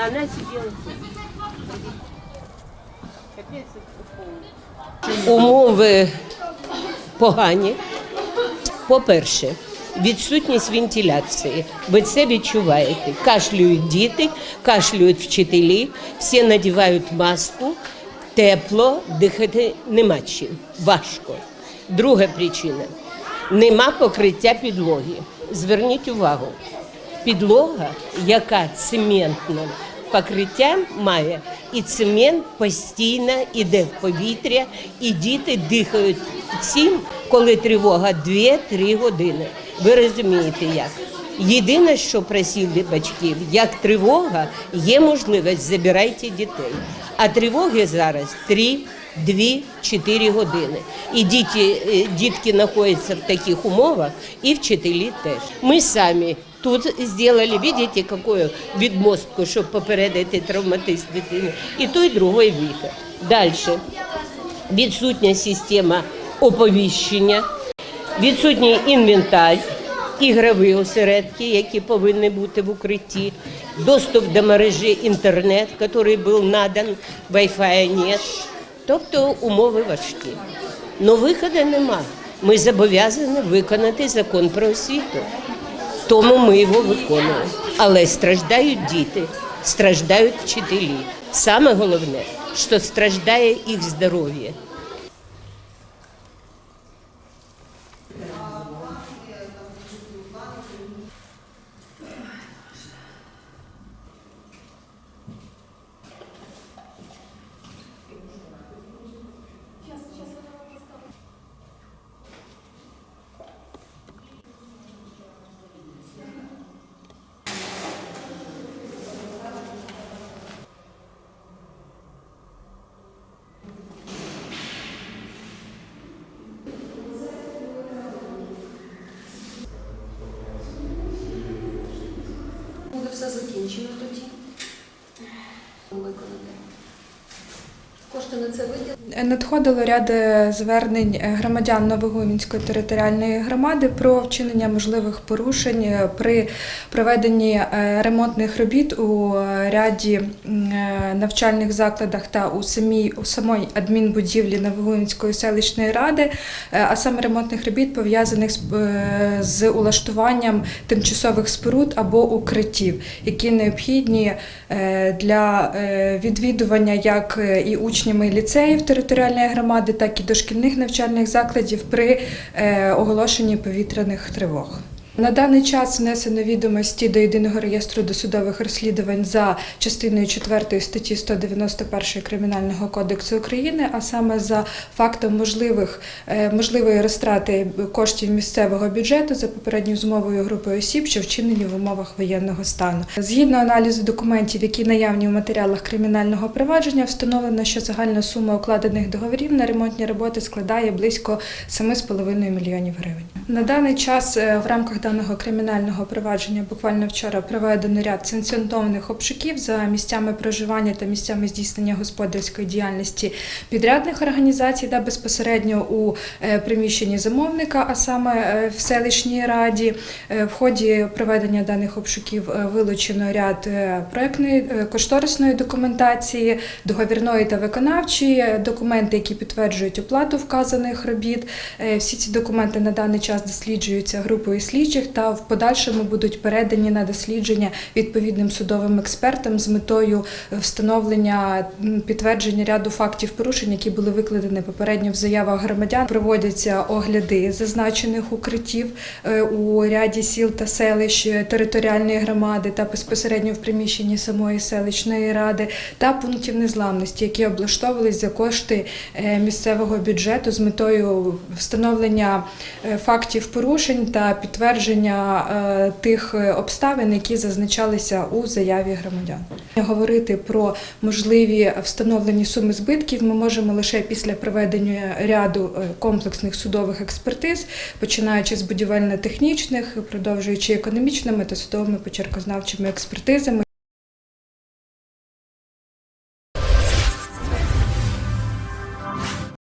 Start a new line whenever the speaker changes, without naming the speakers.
А она сидела. Умови погані. По-перше, відсутність вентиляції. Ви це відчуваєте. Кашлюють діти, кашлюють вчителі, всі надівають маску, тепло, дихати нема чим. Важко. Друга причина нема покриття підлоги. Зверніть увагу, підлога, яка цементним покриттям має, і цемент постійно йде в повітря, і діти дихають цим, коли тривога 2-3 години. Ви розумієте як? Єдине, що просили батьків, як тривога, є можливість забирайте дітей. А тривоги зараз 3, 2, 4 години. І діти, е, дітки знаходяться в таких умовах, і вчителі теж. Ми самі тут зробили, бачите, яку відмостку, щоб попередити травматизм дитини. І той, другий вихід. Далі. Відсутня система оповіщення, відсутній інвентар, ігрові осередки, які повинні бути в укритті, доступ до мережі інтернет, який був надан, Wi-Fi нет. Тобто умови важкі. Но виходу нема. Ми зобов'язані виконати закон про освіту. Тому ми його виконуємо. Але страждають діти, страждають вчителі. Саме головне, що страждає їх здоров'я.
Все закінчено тоді. Кошти на це виділені.
Надходило ряд звернень е, громадян Новогумінської територіальної громади про вчинення можливих порушень е, при проведенні е, ремонтних робіт у ряді навчальних закладах та у самій у самій адмінбудівлі Новогумінської селищної ради, а саме ремонтних робіт пов'язаних з, з улаштуванням тимчасових споруд або укриттів, які необхідні для відвідування як і учнями ліцеїв територіальної громади, так і дошкільних навчальних закладів при е, оголошенні повітряних тривог. На даний час внесено відомості до єдиного реєстру досудових розслідувань за частиною 4 статті 191 Кримінального кодексу України, а саме за фактом можливих е, можливої розтрати коштів місцевого бюджету за попередньою змовою групи осіб, що вчинені в умовах воєнного стану. Згідно аналізу документів, які наявні в матеріалах кримінального провадження, встановлено, що загальна сума укладених договорів на ремонтні роботи складає близько 7,5 мільйонів гривень. На даний час е, в рамках даного кримінального провадження буквально вчора проведено ряд санкціонованих обшуків за місцями проживання та місцями здійснення господарської діяльності підрядних організацій та безпосередньо у е, приміщенні замовника, а саме е, в селищній раді. Е, В ході проведення даних обшуків вилучено ряд проектної кошторисної документації, договірної та виконавчої, документи, які підтверджують оплату вказаних робіт. Всі ці документи на даний час досліджуються групою слідчих та в подальшому будуть передані на дослідження відповідним судовим експертам з метою встановлення підтвердження ряду фактів порушень, які були викладені попередньо в заявах громадян. Проводяться огляди зазначених укриттів е, у ряді сіл та селищ е, територіальної громади та безпосередньо в приміщенні самої селищної ради та пунктів незламності, які облаштовувались за кошти е, місцевого бюджету з метою встановлення е, фактів порушень та підтвердження е, тих е, обставин, які зазначалися у заяві громадян. Говорити про можливі встановлені суми збитків ми можемо лише після проведення ряду е, комплексних судових експертиз, починаючи з будівельно-технічних, продовжуючи економічними та судовими почеркознавчими експертизами.